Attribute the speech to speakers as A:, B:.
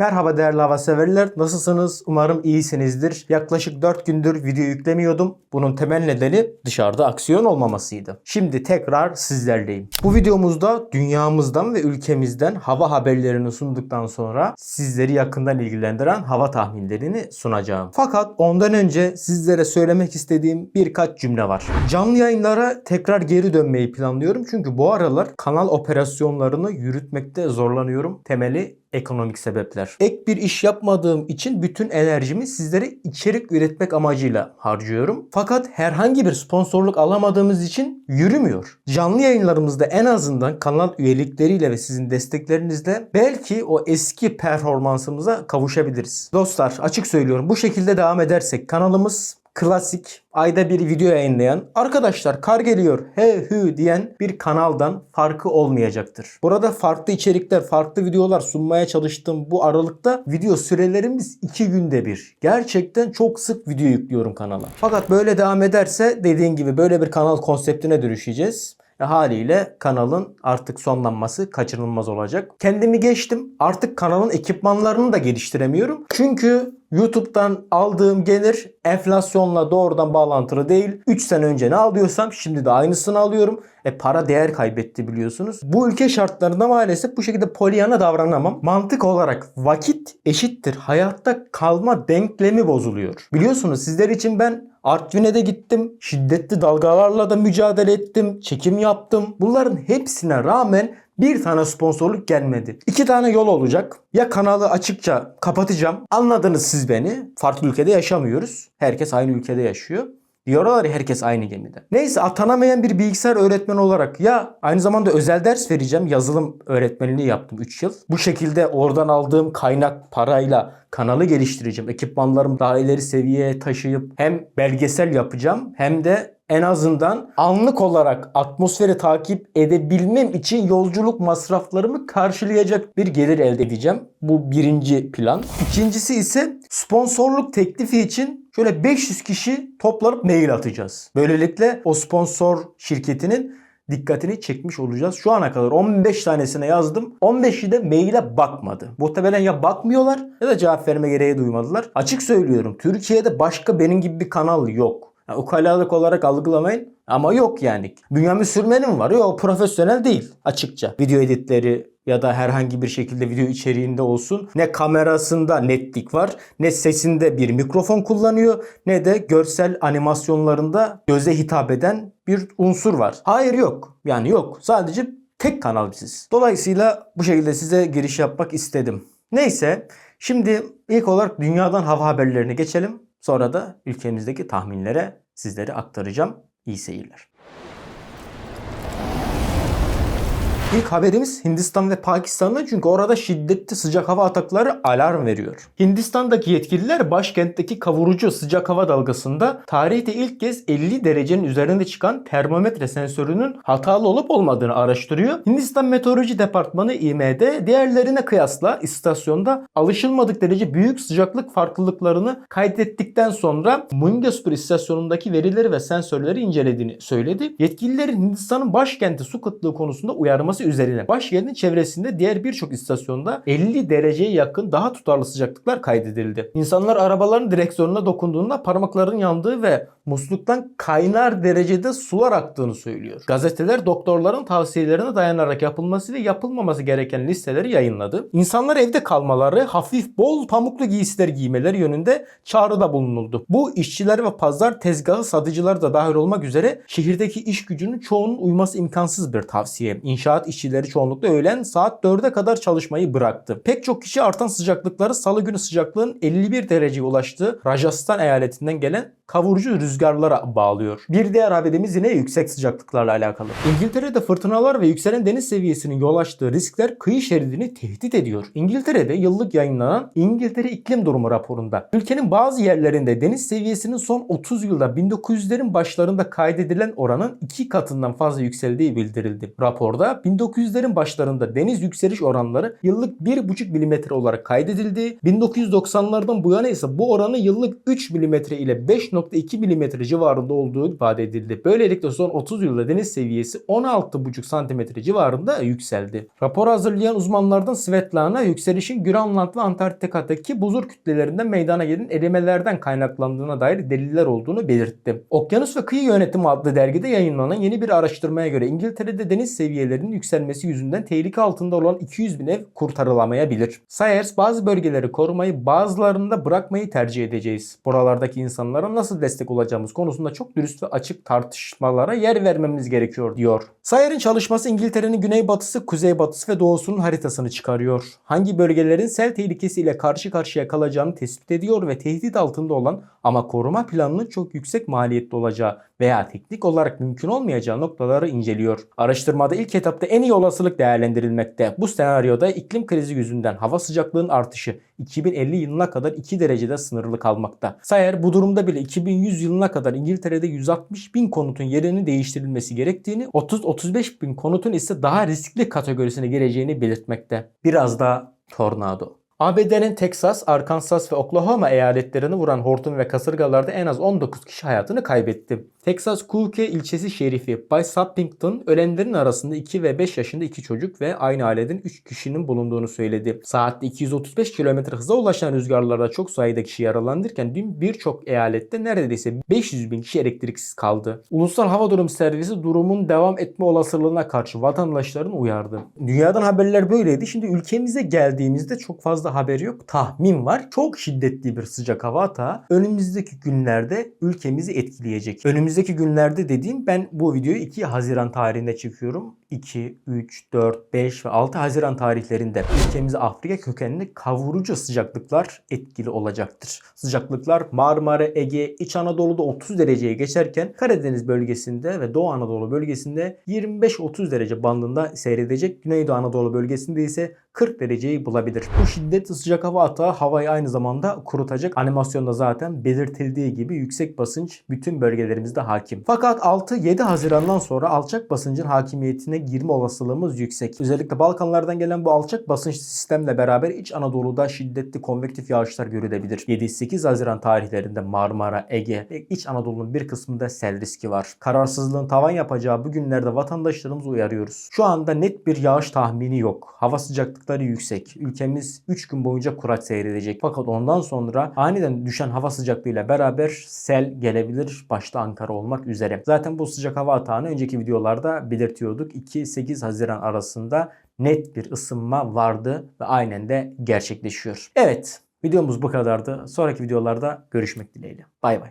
A: Merhaba değerli hava severler. Nasılsınız? Umarım iyisinizdir. Yaklaşık 4 gündür video yüklemiyordum. Bunun temel nedeni dışarıda aksiyon olmamasıydı. Şimdi tekrar sizlerleyim. Bu videomuzda dünyamızdan ve ülkemizden hava haberlerini sunduktan sonra sizleri yakından ilgilendiren hava tahminlerini sunacağım. Fakat ondan önce sizlere söylemek istediğim birkaç cümle var. Canlı yayınlara tekrar geri dönmeyi planlıyorum. Çünkü bu aralar kanal operasyonlarını yürütmekte zorlanıyorum. Temeli ekonomik sebepler. Ek bir iş yapmadığım için bütün enerjimi sizlere içerik üretmek amacıyla harcıyorum. Fakat herhangi bir sponsorluk alamadığımız için yürümüyor. Canlı yayınlarımızda en azından kanal üyelikleriyle ve sizin desteklerinizle belki o eski performansımıza kavuşabiliriz. Dostlar açık söylüyorum bu şekilde devam edersek kanalımız klasik ayda bir video yayınlayan arkadaşlar kar geliyor he hü diyen bir kanaldan farkı olmayacaktır. Burada farklı içerikler, farklı videolar sunmaya çalıştığım bu aralıkta video sürelerimiz 2 günde bir. Gerçekten çok sık video yüklüyorum kanala. Fakat böyle devam ederse dediğin gibi böyle bir kanal konseptine dönüşeceğiz. E, haliyle kanalın artık sonlanması kaçınılmaz olacak. Kendimi geçtim. Artık kanalın ekipmanlarını da geliştiremiyorum. Çünkü YouTube'dan aldığım gelir enflasyonla doğrudan bağlantılı değil. 3 sene önce ne alıyorsam şimdi de aynısını alıyorum. E para değer kaybetti biliyorsunuz. Bu ülke şartlarında maalesef bu şekilde polyana davranamam. Mantık olarak vakit eşittir. Hayatta kalma denklemi bozuluyor. Biliyorsunuz sizler için ben Artvin'e de gittim. Şiddetli dalgalarla da mücadele ettim. Çekim yaptım. Bunların hepsine rağmen bir tane sponsorluk gelmedi. İki tane yol olacak. Ya kanalı açıkça kapatacağım. Anladınız siz beni. Farklı ülkede yaşamıyoruz. Herkes aynı ülkede yaşıyor. Diyorlar herkes aynı gemide. Neyse atanamayan bir bilgisayar öğretmeni olarak ya aynı zamanda özel ders vereceğim. Yazılım öğretmenliği yaptım 3 yıl. Bu şekilde oradan aldığım kaynak parayla kanalı geliştireceğim. Ekipmanlarımı daha ileri seviyeye taşıyıp hem belgesel yapacağım hem de en azından anlık olarak atmosferi takip edebilmem için yolculuk masraflarımı karşılayacak bir gelir elde edeceğim. Bu birinci plan. İkincisi ise sponsorluk teklifi için şöyle 500 kişi toplanıp mail atacağız. Böylelikle o sponsor şirketinin dikkatini çekmiş olacağız. Şu ana kadar 15 tanesine yazdım. 15'i de maile bakmadı. Muhtemelen ya bakmıyorlar ya da cevap verme gereği duymadılar. Açık söylüyorum. Türkiye'de başka benim gibi bir kanal yok. Yani ukalalık olarak algılamayın ama yok yani. Bünyamin Sürmen'in var. Yok profesyonel değil açıkça. Video editleri ya da herhangi bir şekilde video içeriğinde olsun. Ne kamerasında netlik var, ne sesinde bir mikrofon kullanıyor, ne de görsel animasyonlarında göze hitap eden bir unsur var. Hayır yok. Yani yok. Sadece tek kanal biziz. Dolayısıyla bu şekilde size giriş yapmak istedim. Neyse şimdi ilk olarak dünyadan hava haberlerine geçelim. Sonra da ülkemizdeki tahminlere sizlere aktaracağım. İyi seyirler. İlk haberimiz Hindistan ve Pakistan'dan çünkü orada şiddetli sıcak hava atakları alarm veriyor. Hindistan'daki yetkililer başkentteki kavurucu sıcak hava dalgasında tarihte ilk kez 50 derecenin üzerinde çıkan termometre sensörünün hatalı olup olmadığını araştırıyor. Hindistan Meteoroloji Departmanı IMD diğerlerine kıyasla istasyonda alışılmadık derece büyük sıcaklık farklılıklarını kaydettikten sonra Mungaspur istasyonundaki verileri ve sensörleri incelediğini söyledi. Yetkililerin Hindistan'ın başkenti su kıtlığı konusunda uyarması üzerine başkentin çevresinde diğer birçok istasyonda 50 dereceye yakın daha tutarlı sıcaklıklar kaydedildi. İnsanlar arabaların direksiyonuna dokunduğunda parmaklarının yandığı ve musluktan kaynar derecede sular aktığını söylüyor. Gazeteler doktorların tavsiyelerine dayanarak yapılması ve yapılmaması gereken listeleri yayınladı. İnsanlar evde kalmaları, hafif bol pamuklu giysiler giymeleri yönünde çağrıda bulunuldu. Bu işçiler ve pazar tezgahı satıcılar da dahil olmak üzere şehirdeki iş gücünün çoğunun uyması imkansız bir tavsiye. İnşaat işçileri çoğunlukla öğlen saat 4'e kadar çalışmayı bıraktı. Pek çok kişi artan sıcaklıkları salı günü sıcaklığın 51 dereceye ulaştığı Rajasthan eyaletinden gelen kavurucu rüzgarlara bağlıyor. Bir diğer haberimiz yine yüksek sıcaklıklarla alakalı. İngiltere'de fırtınalar ve yükselen deniz seviyesinin yol açtığı riskler kıyı şeridini tehdit ediyor. İngiltere'de yıllık yayınlanan İngiltere İklim Durumu raporunda ülkenin bazı yerlerinde deniz seviyesinin son 30 yılda 1900'lerin başlarında kaydedilen oranın iki katından fazla yükseldiği bildirildi. Raporda 1900'lerin başlarında deniz yükseliş oranları yıllık 1,5 mm olarak kaydedildi. 1990'lardan bu yana ise bu oranı yıllık 3 mm ile 5.2 mm santimetre civarında olduğu ifade edildi. Böylelikle son 30 yılda deniz seviyesi 16,5 santimetre civarında yükseldi. Rapor hazırlayan uzmanlardan Svetlana yükselişin Grönland ve Antarktika'daki buzul kütlelerinden meydana gelen erimelerden kaynaklandığına dair deliller olduğunu belirtti. Okyanus ve Kıyı Yönetimi adlı dergide yayınlanan yeni bir araştırmaya göre İngiltere'de deniz seviyelerinin yükselmesi yüzünden tehlike altında olan 200 bin ev kurtarılamayabilir. Sayers bazı bölgeleri korumayı bazılarında bırakmayı tercih edeceğiz. Buralardaki insanlara nasıl destek olacağımız konusunda çok dürüst ve açık tartışmalara yer vermemiz gerekiyor diyor. Sayer'in çalışması İngiltere'nin güneybatısı, kuzeybatısı ve doğusunun haritasını çıkarıyor. Hangi bölgelerin sel tehlikesiyle karşı karşıya kalacağını tespit ediyor ve tehdit altında olan ama koruma planının çok yüksek maliyetli olacağı veya teknik olarak mümkün olmayacağı noktaları inceliyor. Araştırmada ilk etapta en iyi olasılık değerlendirilmekte. Bu senaryoda iklim krizi yüzünden hava sıcaklığının artışı 2050 yılına kadar 2 derecede sınırlı kalmakta. Sayer bu durumda bile 2100 yılına kadar İngiltere'de 160 bin konutun yerinin değiştirilmesi gerektiğini, 30-35 bin konutun ise daha riskli kategorisine gireceğini belirtmekte. Biraz da tornado. ABD'nin Texas, Arkansas ve Oklahoma eyaletlerini vuran hortum ve kasırgalarda en az 19 kişi hayatını kaybetti. Texas Coolkey ilçesi şerifi Bay Sappington ölenlerin arasında 2 ve 5 yaşında 2 çocuk ve aynı aileden 3 kişinin bulunduğunu söyledi. Saatte 235 km hıza ulaşan rüzgarlarda çok sayıda kişi yaralanırken dün birçok eyalette neredeyse 500 bin kişi elektriksiz kaldı. Ulusal Hava Durum Servisi durumun devam etme olasılığına karşı vatandaşların uyardı. Dünyadan haberler böyleydi. Şimdi ülkemize geldiğimizde çok fazla haber yok. Tahmin var. Çok şiddetli bir sıcak hava atağı önümüzdeki günlerde ülkemizi etkileyecek. Önümüzdeki günlerde dediğim ben bu videoyu 2 Haziran tarihinde çekiyorum. 2, 3, 4, 5 ve 6 Haziran tarihlerinde ülkemize Afrika kökenli kavurucu sıcaklıklar etkili olacaktır. Sıcaklıklar Marmara, Ege, İç Anadolu'da 30 dereceye geçerken Karadeniz bölgesinde ve Doğu Anadolu bölgesinde 25-30 derece bandında seyredecek. Güneydoğu Anadolu bölgesinde ise 40 dereceyi bulabilir. Bu şiddetli sıcak hava atağı havayı aynı zamanda kurutacak. Animasyonda zaten belirtildiği gibi yüksek basınç bütün bölgelerimizde hakim. Fakat 6-7 Haziran'dan sonra alçak basıncın hakimiyetine girme olasılığımız yüksek. Özellikle Balkanlardan gelen bu alçak basınç sistemle beraber İç Anadolu'da şiddetli konvektif yağışlar görülebilir. 7-8 Haziran tarihlerinde Marmara, Ege ve İç Anadolu'nun bir kısmında sel riski var. Kararsızlığın tavan yapacağı bu günlerde vatandaşlarımızı uyarıyoruz. Şu anda net bir yağış tahmini yok. Hava sıcaklıkları yüksek. Ülkemiz 3 gün boyunca kurak seyredecek. Fakat ondan sonra aniden düşen hava sıcaklığıyla beraber sel gelebilir. Başta Ankara olmak üzere. Zaten bu sıcak hava atağını önceki videolarda belirtiyorduk. 2-8 Haziran arasında net bir ısınma vardı ve aynen de gerçekleşiyor. Evet videomuz bu kadardı. Sonraki videolarda görüşmek dileğiyle. Bay bay.